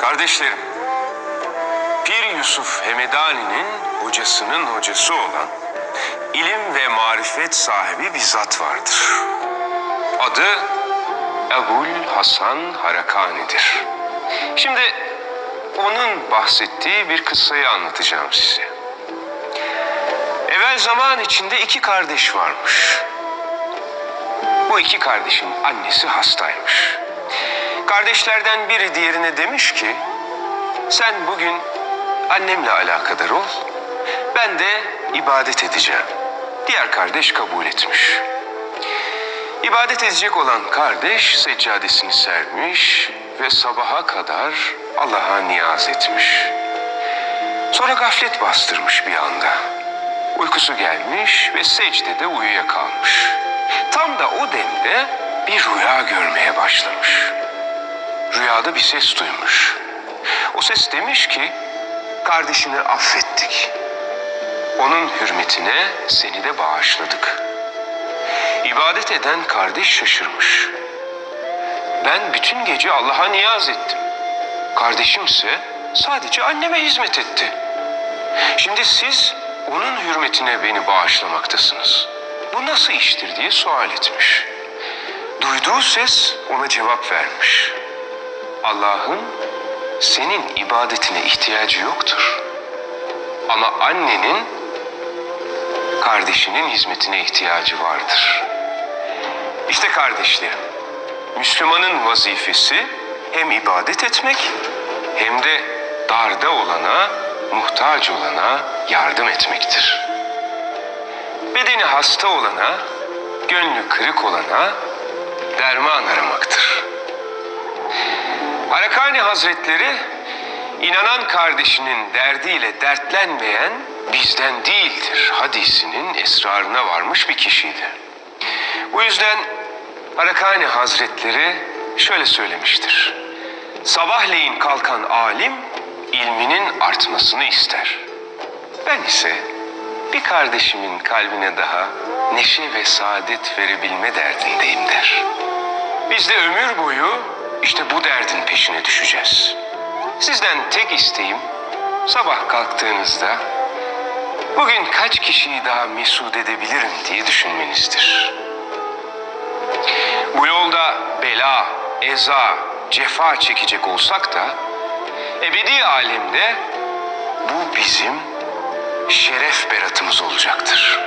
Kardeşlerim, Pir Yusuf Hemedani'nin hocasının hocası olan ilim ve marifet sahibi bir zat vardır. Adı Ebul Hasan Harakani'dir. Şimdi onun bahsettiği bir kıssayı anlatacağım size. Evvel zaman içinde iki kardeş varmış. Bu iki kardeşin annesi hastaymış. Kardeşlerden biri diğerine demiş ki, sen bugün annemle alakadar ol, ben de ibadet edeceğim. Diğer kardeş kabul etmiş. İbadet edecek olan kardeş seccadesini sermiş ve sabaha kadar Allah'a niyaz etmiş. Sonra gaflet bastırmış bir anda. Uykusu gelmiş ve secdede uyuyakalmış. Tam da o demde bir rüya görmeye başlamış. Rüyada bir ses duymuş. O ses demiş ki, kardeşini affettik. Onun hürmetine seni de bağışladık. İbadet eden kardeş şaşırmış. Ben bütün gece Allah'a niyaz ettim. Kardeşimse sadece anneme hizmet etti. Şimdi siz onun hürmetine beni bağışlamaktasınız. Bu nasıl iştir diye sual etmiş. Duyduğu ses ona cevap vermiş. Allah'ın senin ibadetine ihtiyacı yoktur. Ama annenin kardeşinin hizmetine ihtiyacı vardır. İşte kardeşlerim, Müslümanın vazifesi hem ibadet etmek hem de darda olana, muhtaç olana yardım etmektir. Bedeni hasta olana, gönlü kırık olana derman aramaktır. Harakani Hazretleri inanan kardeşinin derdiyle dertlenmeyen bizden değildir hadisinin esrarına varmış bir kişiydi. Bu yüzden Harakani Hazretleri şöyle söylemiştir. Sabahleyin kalkan alim ilminin artmasını ister. Ben ise bir kardeşimin kalbine daha neşe ve saadet verebilme derdindeyim der. Biz de ömür boyu işte bu derdin peşine düşeceğiz. Sizden tek isteğim sabah kalktığınızda bugün kaç kişiyi daha mesut edebilirim diye düşünmenizdir. Bu yolda bela, eza, cefa çekecek olsak da ebedi alemde bu bizim şeref beratımız olacaktır.